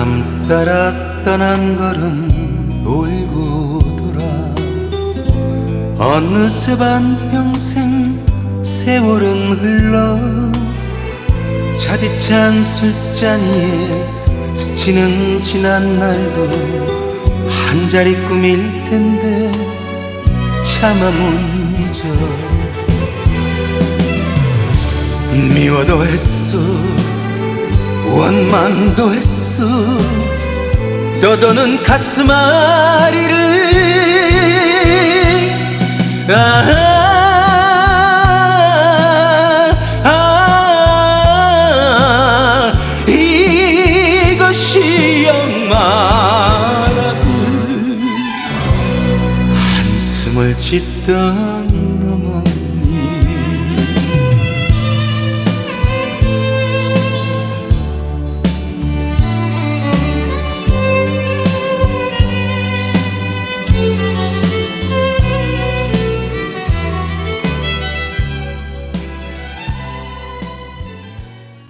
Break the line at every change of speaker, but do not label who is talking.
남 따라 떠난 걸음 돌고 돌아. 어느새 반평생 세월은 흘러 차디찬 술잔이에 스치는 지난 날도 한 자리 꿈일 텐데 차마 못 잊어. 미워도 했어 원망도 했어. 떠도는 가슴 아리를. 아, 아, 이것이 영마라고. 한숨을 짓던 너머